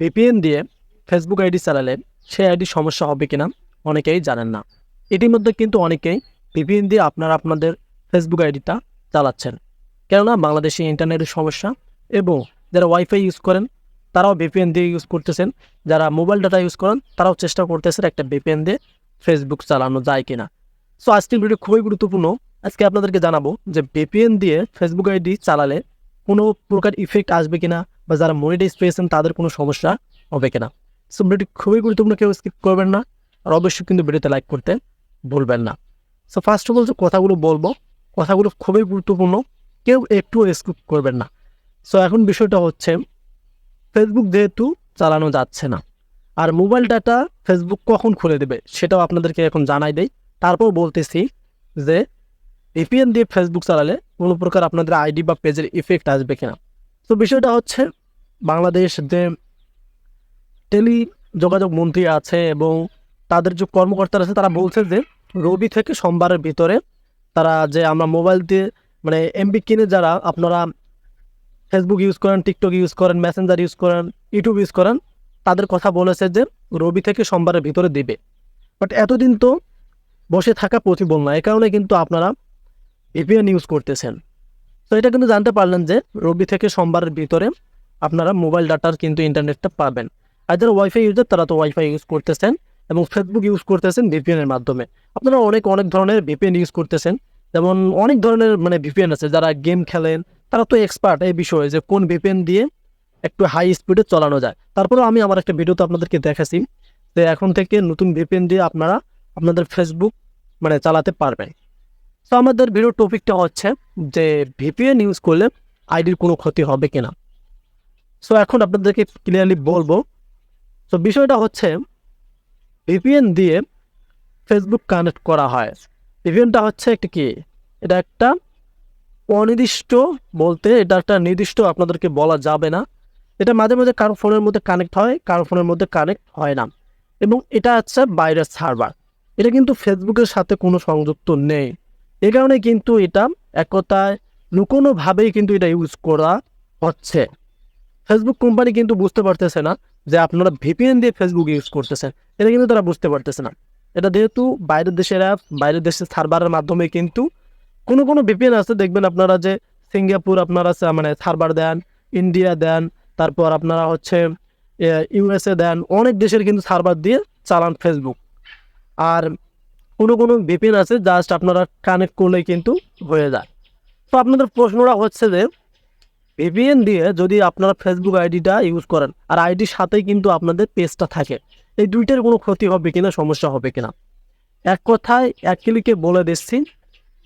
VPN দিয়ে Facebook ID চালালে সেই আইডি সমস্যা হবে কিনা অনেকেই জানেন না। ইতিমধ্যে কিন্তু অনেকেই ভিপিএন দিয়ে আপনারা আপনাদের ফেসবুক আইডিটা চালাচ্ছেন। কেননা বাংলাদেশে ইন্টারনেটের সমস্যা এবং যারা ওয়াইফাই ইউজ করেন, তারাও ভিপিএন দিয়ে ইউজ করতেছেন। যারা মোবাইল ডাটা ইউজ করেন, তারাও চেষ্টা করতেছেন একটা ভিপিএন দিয়ে ফেসবুক চালানো যায় কিনা। সো আজকের ভিডিও খুবই গুরুত্বপূর্ণ। আজকে আপনাদেরকে জানাব যে ভিপিএন দিয়ে ফেসবুক আইডি চালালে কোনো প্রকার ইফেক্ট আসবে কিনা বা যারা মনিটাইজ পেয়েছেন তাদের কোনো সমস্যা হবে কিনা। সো ভিডিওটি খুবই গুরুত্বপূর্ণ, কেউ স্কিপ করবেন না। আর অবশ্যই কিন্তু ভিডিওতে লাইক করতে ভুলবেন না। সো ফার্স্ট অফ অল যে কথাগুলো বলব, কথাগুলো খুবই গুরুত্বপূর্ণ, কেউ একটু স্কিপ করবেন না। সো এখন বিষয়টা হচ্ছে ফেসবুক যেহেতু চালানো যাচ্ছে না, আর মোবাইল ডাটা ফেসবুক কখন খুলে দেবে সেটাও আপনাদেরকে এখন জানাই দেই। তারপর বলতেছি যে ভিপিএন দিয়ে ফেসবুক চালালে কোনো প্রকার আপনাদের আইডি বা পেজের ইফেক্ট আসবে কিনা। তো বিষয়টা হচ্ছে বাংলাদেশ যে টেলি যোগাযোগ মন্ত্রী আছে এবং তাদের যে কর্মকর্তারা আছে, তারা বলছে যে রবি থেকে সোমবারের ভিতরে তারা যে আমরা মোবাইল দিয়ে মানে এমবি কিনে যারা, আপনারা ফেসবুক ইউজ করেন টিকটক ইউজ করেন মেসেঞ্জার ইউজ করেন ইউটিউব ইউজ করেন, তাদের কথা বলেছে যে রবি থেকে সোমবারের ভিতরে দিবে। বাট এতদিন তো বসে থাকা প্রতিবল না এই কারণে কিন্তু আপনারা ভিপিএন ইউজ করতেছেন। তো এটা কিন্তু জানতে পারলেন যে রবি থেকে সোমবারের ভিতরে আপনারা মোবাইল ডাটার কিন্তু ইন্টারনেটটা পাবেন। আর যারা ওয়াইফাই ইউজার তারা তো ওয়াইফাই ইউজ করতেছেন এবং ফেসবুক ইউজ করতেছেন ভিপিএনের মাধ্যমে। আপনারা অনেক অনেক ধরনের ভিপিএন ইউজ করতেছেন। যেমন অনেক ধরনের মানে ভিপিএন আছে, যারা গেম খেলেন, তারা তো এক্সপার্ট এই বিষয়ে যে কোন ভিপিএন দিয়ে একটু হাই স্পিডে চালানো যায়। তারপরেও আমি আমার একটা ভিডিওতে আপনাদেরকে দেখাচ্ছি যে এখন থেকে নতুন ভিপিএন দিয়ে আপনারা আপনাদের ফেসবুক মানে চালাতে পারবেন। তো আমাদের ভিডিও টপিকটা হচ্ছে যে ভিপিএন ইউজ করলে আইডির কোনো ক্ষতি হবে কিনা। সো এখন আপনাদেরকে ক্লিয়ারলি বলব। তো বিষয়টা হচ্ছে ভিপিএন দিয়ে ফেসবুক কানেক্ট করা হয়। ভিপিএনটা হচ্ছে একটা কি? এটা একটা অনির্দিষ্ট বলতে এটা একটা নির্দিষ্ট আপনাদেরকে বলা যাবে না। এটা মাঝে মাঝে কারও ফোনের মধ্যে কানেক্ট হয়, কারও ফোনের মধ্যে কানেক্ট হয় না। এবং এটা হচ্ছে বাইরের সার্ভার এটা কিন্তু ফেসবুকের সাথে কোনো সংযুক্ত নেই। এ কারণে কিন্তু এটা একতায় কথায় লুকোনোভাবেই কিন্তু এটা ইউজ করা হচ্ছে। ফেসবুক কোম্পানি কিন্তু বুঝতে পারতেছে না যে আপনারা ভিপিএন দিয়ে ফেসবুক ইউজ করতেছেন। এটা কিন্তু তারা বুঝতে পারতেছে না। এটা যেহেতু বাইরের দেশের অ্যাপ বাইরের দেশের সার্ভারের মাধ্যমে কিন্তু কোনো কোনো ভিপিএন আছে, দেখবেন আপনারা যে সিঙ্গাপুর আপনারা মানে সার্ভার দেন ইন্ডিয়া দেন, তারপর আপনারা হচ্ছে ইউএসএ দেন, অনেক দেশের কিন্তু সার্ভার দিয়ে চালান ফেসবুক আর কোনো কোনো ভিপিএন আছে জাস্ট আপনারা কানেক্ট করলেই কিন্তু হয়ে যায়। তো আপনাদের প্রশ্নটা হচ্ছে যে ভিপিএন দিয়ে যদি আপনারা ফেসবুক আইডিটা ইউজ করেন, আর আইডির সাথেই কিন্তু আপনাদের পেজটা থাকে। এই দুইটার কোনো ক্ষতি হবে কিনা, সমস্যা হবে কিনা? এক কথায়, এক ক্লিকে বলে দিচ্ছি,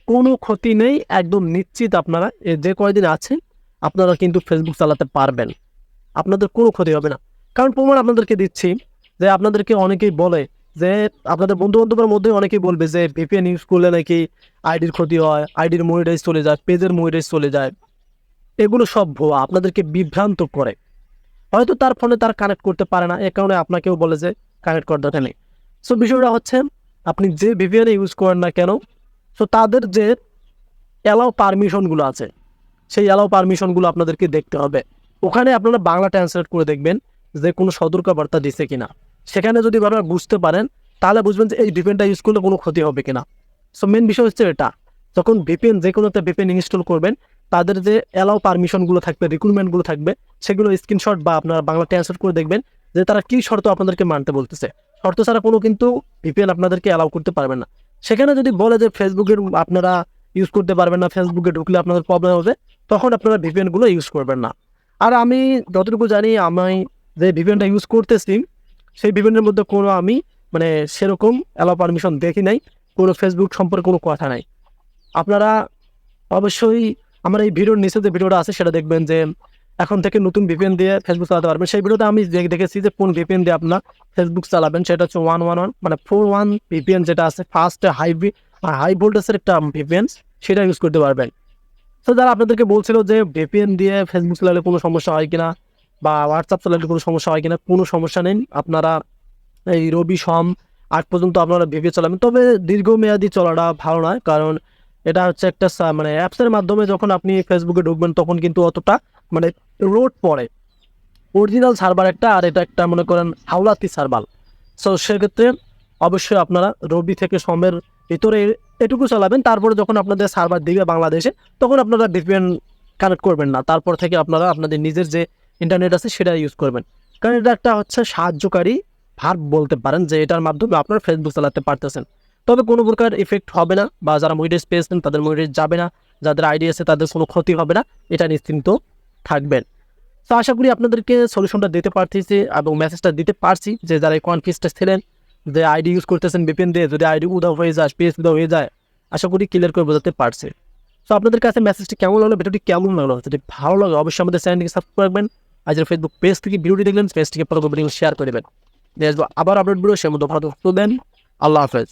কোনো ক্ষতি নেই, একদম নিশ্চিত আপনারা যে কয়দিন আছে আপনারা কিন্তু ফেসবুক চালাতে পারবেন। আপনাদের কোনো ক্ষতি হবে না। কারণ প্রমাণ আপনাদেরকে দিচ্ছি যে আপনাদেরকে অনেকেই বলে যে, আপনাদের বন্ধু বান্ধবের মধ্যে অনেকেই বলবে যে ভিপিএন ইউজ করলে নাকি আইডির ক্ষতি হয় আইডির মনিটাইজ চলে যায় পেজের মনিটাইজ চলে যায়। এগুলো সব ভুয়া আপনাদেরকে বিভ্রান্ত করে। হয়তো তার ফোনে তার কানেক্ট করতে পারে না, এ কারণে আপনাকেও বলে যে কানেক্ট করার দরকার নেই। সো বিষয়টা হচ্ছে, আপনি যে ভিপিএন ইউজ করেন না কেন সো তাদের যে অ্যালাউ পারমিশনগুলো আছে, সেই অ্যালাউ পারমিশনগুলো আপনাদেরকে দেখতে হবে। ওখানে আপনারা বাংলা ট্রান্সলেট করে দেখবেন যে কোনো সতর্কবার্তা দিছে কিনা। সেখানে যদি আপনারা বুঝতে পারেন, তাহলে বুঝবেন যে এই ভিপিএনটা ইউজ করলে কোনো ক্ষতি হবে কিনা। সো মেন বিষয় হচ্ছে এটা, যখন ভিপিএন যে কোনো একটা ভিপিএন ইনস্টল করবেন তাদের যে অ্যালাউ পারমিশনগুলো থাকবে রিক্রুটমেন্টগুলো থাকবে, সেগুলো স্ক্রিনশট বা আপনারা বাংলা ট্রান্সলেট করে দেখবেন যে তারা কী শর্ত আপনাদেরকে মানতে বলতেছে। শর্ত ছাড়া কোনো কিন্তু ভিপিএন আপনাদেরকে অ্যালাউ করতে পারবে না। সেখানে যদি বলে যে ফেসবুকের আপনারা ইউজ করতে পারবেন না ফেসবুকে ঢুকলে আপনাদের প্রবলেম হবে, তখন আপনারা ভিপিএনগুলো ইউজ করবেন না। আর আমি যতটুকু জানি, আমি যে ভিপিএনটা ইউজ করতেছি, সেই ভিপিএনের মধ্যে কোনো আমি মানে সেরকম অ্যালাউ পারমিশন দেখি নাই, কোনো ফেসবুক সম্পর্কে কোনো কথা নাই। আপনারা অবশ্যই আমার এই ভিডিওর নিচে যে ভিডিওটা আছে, সেটা দেখবেন যে এখন থেকে নতুন ভিপিএন দিয়ে ফেসবুক চালাতে পারবেন। সেই ভিডিওতে আমি দেখেছি যে কোন ভিপিএন দিয়ে আপনার ফেসবুক চালাবেন, সেটা হচ্ছে ওয়ান ওয়ান ওয়ান মানে ফোর ওয়ান ভিপিএন যেটা আছে ফার্স্ট হাই হাই ভোল্টেজের একটা ভিপিএন সেটা ইউজ করতে পারবেন। তো যারা আপনাদেরকে বলছিল যে ভিপিএন দিয়ে ফেসবুক চালালে কোনো সমস্যা হয় কিনা, বা হোয়াটসঅ্যাপ চালালে কোনো সমস্যা হয় কিনা, কোনো সমস্যা নেই। আপনারা এই রবি সম আগ পর্যন্ত আপনারা ভিপিএন চালাবেন। তবে দীর্ঘমেয়াদী চলাটা ভালো নয়, কারণ এটা হচ্ছে একটা মানে অ্যাপসের মাধ্যমে যখন আপনি ফেসবুকে ঢুকবেন, তখন কিন্তু অতটা মানে রোড পড়ে। অরিজিনাল সার্ভার একটা, আর এটা একটা মনে করেন হাওলাতি সার্ভার সো সেক্ষেত্রে অবশ্যই আপনারা রবি থেকে সমের ভিতরে এটুকু চালাবেন। তারপরে যখন আপনাদের সার্ভার দিবে বাংলাদেশে, তখন আপনারা ভিপিএন কানেক্ট করবেন না। তারপর থেকে আপনারা আপনাদের নিজের যে ইন্টারনেট আছে, সেটা ইউজ করবেন। কারণ এটা একটা হচ্ছে সাহায্যকারী ভার বলতে পারেন, যে এটার মাধ্যমে আপনারা ফেসবুক চালাতে পারতেছেন। তবে কোনো প্রকার এফেক্ট হবে না বা যারা মনিটাইজ পেয়েছেন তাদের মনিটাইজ যাবে না, যাদের আইডি আছে তাদের কোনো ক্ষতি হবে না, এটা নিশ্চিন্ত থাকবেন। তো আশা করি আপনাদেরকে সলিউশনটা দিতে পারতেছি এবং মেসেজটা দিতে পারছি যে যারা এই কনফিউজটা ছিলেন যে আইডি ইউজ করতেছেন বিপিএন দিয়ে, যদি আইডি উদাও হয়ে যায় স্পেস উদাও হয়ে যায়, আশা করি ক্লিয়ার করে বোঝাতে পারছি। তো আপনাদের কাছে মেসেজটি কেমন লাগল, ভিডিওটি কেমন লাগল, যদি ভালো লাগে অবশ্যই আমাদের চ্যানেলটিকে সাবস্ক্রাইব করবেন আজ ফেসবুক পেজ থেকে ভিডিওটি দেখলেন পেজটিকে পরবর্তী শেয়ার করবেন আবার আপডেট ভিডিও সে মধ্যে ভালো দেন আল্লাহ হাফেজ।